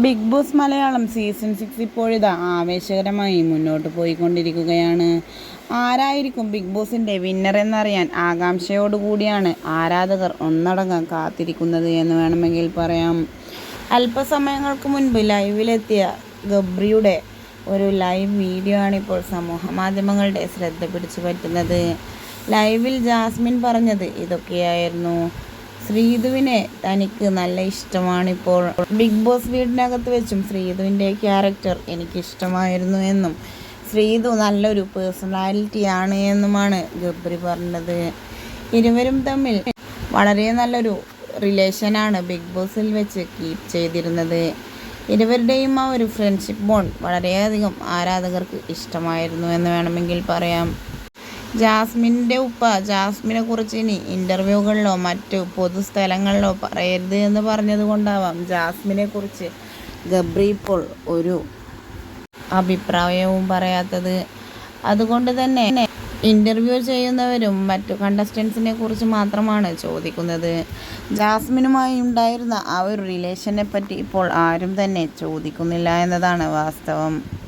Bigg Boss Malayalam season six ഇപ്പോഴിതാ ആവേശകരമായി മുന്നോട്ട് പോയിക്കൊണ്ടിരിക്കുകയാണ്. ആരായിരിക്കും ബിഗ് ബോസിന്റെ വിന്നർ എന്നറിയാൻ ആകാംക്ഷയോടുകൂടിയാണ് ആരാധകർ ഒന്നടങ്കം കാത്തിരിക്കുന്നത് എന്ന് വേണമെങ്കിൽ പറയാം. അല്പസമയങ്ങൾക്ക് മുൻപ് ലൈവിലെത്തിയ ഗബ്രിയുടെ ഒരു ലൈവ് വീഡിയോ ആണ് ഇപ്പോൾ സമൂഹ മാധ്യമങ്ങളുടെ ശ്രദ്ധ പിടിച്ചു പറ്റുന്നത്. ലൈവിൽ ജാസ്മിൻ പറഞ്ഞത് ഇതൊക്കെയായിരുന്നു. ശ്രീധുവിനെ തനിക്ക് നല്ല ഇഷ്ടമാണിപ്പോൾ. ബിഗ് ബോസ് വീടിനകത്ത് വെച്ചും ശ്രീധുവിന്റെ ക്യാരക്ടർ എനിക്കിഷ്ടമായിരുന്നു എന്നും ശ്രീധു നല്ലൊരു പേഴ്സണാലിറ്റിയാണ് എന്നുമാണ് ഗബ്രി പറഞ്ഞത്. ഇരുവരും തമ്മിൽ വളരെ നല്ലൊരു റിലേഷനാണ് ബിഗ് ബോസിൽ വെച്ച് കീപ്പ് ചെയ്തിരുന്നത്. ഇരുവരുടെയും ആ ഒരു ഫ്രണ്ട്ഷിപ്പ് ബോണ്ട് വളരെയധികം ആരാധകർക്ക് ഇഷ്ടമായിരുന്നു എന്ന് വേണമെങ്കിൽ പറയാം. ജാസ്മിന്റെ ഉപ്പ ജാസ്മിനെ കുറിച്ച് ഇനി ഇന്റർവ്യൂകളിലോ മറ്റു പൊതുസ്ഥലങ്ങളിലോ പറയരുത് എന്ന് പറഞ്ഞത് കൊണ്ടാവാം ജാസ്മിനെ കുറിച്ച് ഗബ്രി ഇപ്പോൾ ഒരു അഭിപ്രായവും പറയാത്തത്. അതുകൊണ്ട് തന്നെ ഇന്റർവ്യൂ ചെയ്യുന്നവരും മറ്റു കണ്ടസ്റ്റൻസിനെ കുറിച്ച് മാത്രമാണ് ചോദിക്കുന്നത്. ജാസ്മിനുമായി ഉണ്ടായിരുന്ന ആ ഒരു റിലേഷനെ പറ്റി ഇപ്പോൾ ആരും തന്നെ ചോദിക്കുന്നില്ല എന്നതാണ് വാസ്തവം.